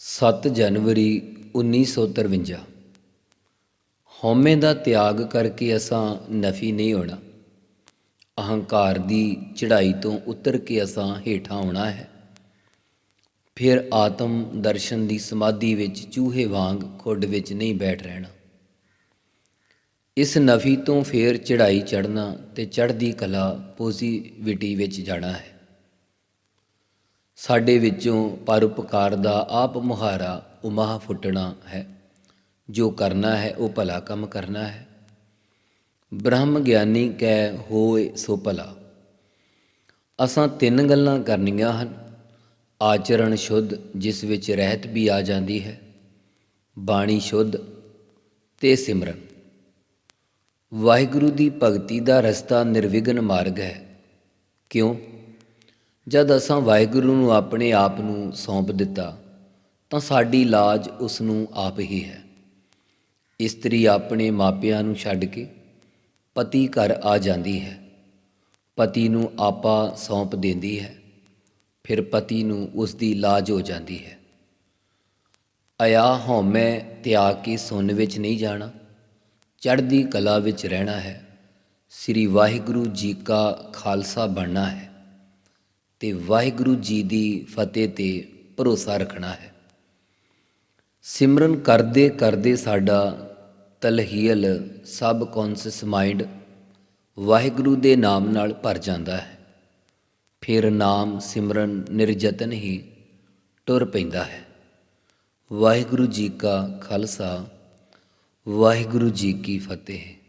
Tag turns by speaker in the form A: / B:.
A: 7 ਜਨਵਰੀ 1953 ਹਉਮੈ ਦਾ ਤਿਆਗ ਕਰਕੇ ਅਸਾਂ ਨਫੀ ਨਹੀਂ ਹੋਣਾ। ਅਹੰਕਾਰ ਦੀ ਚੜ੍ਹਾਈ ਤੋਂ ਉਤਰ ਕੇ ਅਸਾਂ ਹੇਠਾਂ ਆਉਣਾ ਹੈ। ਫਿਰ ਆਤਮ ਦਰਸ਼ਨ ਦੀ ਸਮਾਧੀ ਵਿੱਚ ਚੂਹੇ ਵਾਂਗ ਖੁੱਡ ਵਿੱਚ ਨਹੀਂ ਬੈਠ ਰਹਿਣਾ। ਇਸ ਨਫੀ ਤੋਂ ਫੇਰ ਚੜ੍ਹਾਈ ਚੜ੍ਹਨਾ ਤੇ ਚੜ੍ਹਦੀ ਕਲਾ ਪੋਜ਼ਿਟਿਵਿਟੀ ਵਿੱਚ ਜਾਣਾ ਹੈ। ਸਾਡੇ ਵਿੱਚੋਂ ਪਰਉਪਕਾਰ ਦਾ ਆਪ ਮੁਹਾਰਾ ਉਮਾ ਫੁੱਟਣਾ ਹੈ। ਜੋ ਕਰਨਾ ਹੈ, ਉਹ ਭਲਾ ਕੰਮ ਕਰਨਾ ਹੈ। ਬ੍ਰਹਮ ਗਿਆਨੀ ਕਹਿ ਹੋਏ ਸੋ ਭਲਾ। ਅਸਾਂ ਤਿੰਨ ਗੱਲਾਂ ਕਰਨੀਆਂ ਹਨ। ਆਚਰਣ ਸ਼ੁੱਧ, ਜਿਸ ਵਿੱਚ ਰਹਿਤ ਵੀ ਆ ਜਾਂਦੀ ਹੈ। ਬਾਣੀ ਸ਼ੁੱਧ ਤੇ ਸਿਮਰਨ। ਵਾਹਿਗੁਰੂ ਦੀ ਭਗਤੀ ਦਾ ਰਸਤਾ ਨਿਰਵਿਘਨ ਮਾਰਗ ਹੈ। ਕਿਉਂ? ਜਦ ਅਸਾਂ ਵਾਹਿਗੁਰੂ ਨੂੰ ਆਪਣੇ ਆਪ ਨੂੰ ਸੌਂਪ ਦਿੱਤਾ, ਤਾਂ ਸਾਡੀ ਲਾਜ ਉਸ ਨੂੰ ਆਪ ਹੀ ਹੈ। ਇਸਤਰੀ ਆਪਣੇ ਮਾਪਿਆਂ ਨੂੰ ਛੱਡ ਕੇ ਪਤੀ ਘਰ ਆ ਜਾਂਦੀ ਹੈ। ਪਤੀ ਨੂੰ ਆਪਾ ਸੌਂਪ ਦਿੰਦੀ ਹੈ, ਫਿਰ ਪਤੀ ਨੂੰ ਉਸ ਦੀ ਲਾਜ ਹੋ ਜਾਂਦੀ ਹੈ। ਅਇਆ ਹਉਮੈ ਤਿਆਗ ਕੇ ਸੁੰਨ ਵਿੱਚ ਨਹੀਂ ਜਾਣਾ, ਚੜ੍ਹਦੀ ਕਲਾ ਵਿੱਚ ਰਹਿਣਾ ਹੈ, ਸ੍ਰੀ ਵਾਹਿਗੁਰੂ ਜੀ ਕਾ ਖਾਲਸਾ ਬਣਨਾ ਹੈ। ਤੇ ਵਾਹਿਗੁਰੂ ਜੀ ਦੀ ਫਤਿਹ ਤੇ ਭਰੋਸਾ ਰੱਖਣਾ ਹੈ। ਸਿਮਰਨ ਕਰਦੇ ਕਰਦੇ ਸਾਡਾ ਤਲਹੀਲ ਸਬ ਕੌਨਸ਼ਸ ਮਾਈਂਡ ਵਾਹਿਗੁਰੂ ਦੇ ਨਾਮ ਨਾਲ ਭਰ ਜਾਂਦਾ ਹੈ। ਫਿਰ ਨਾਮ ਸਿਮਰਨ ਨਿਰਜਤਨ ਹੀ ਟੁਰ ਪੈਂਦਾ ਹੈ। ਵਾਹਿਗੁਰੂ ਜੀ ਕਾ ਖਾਲਸਾ, ਵਾਹਿਗੁਰੂ ਜੀ ਕੀ ਫਤਿਹ।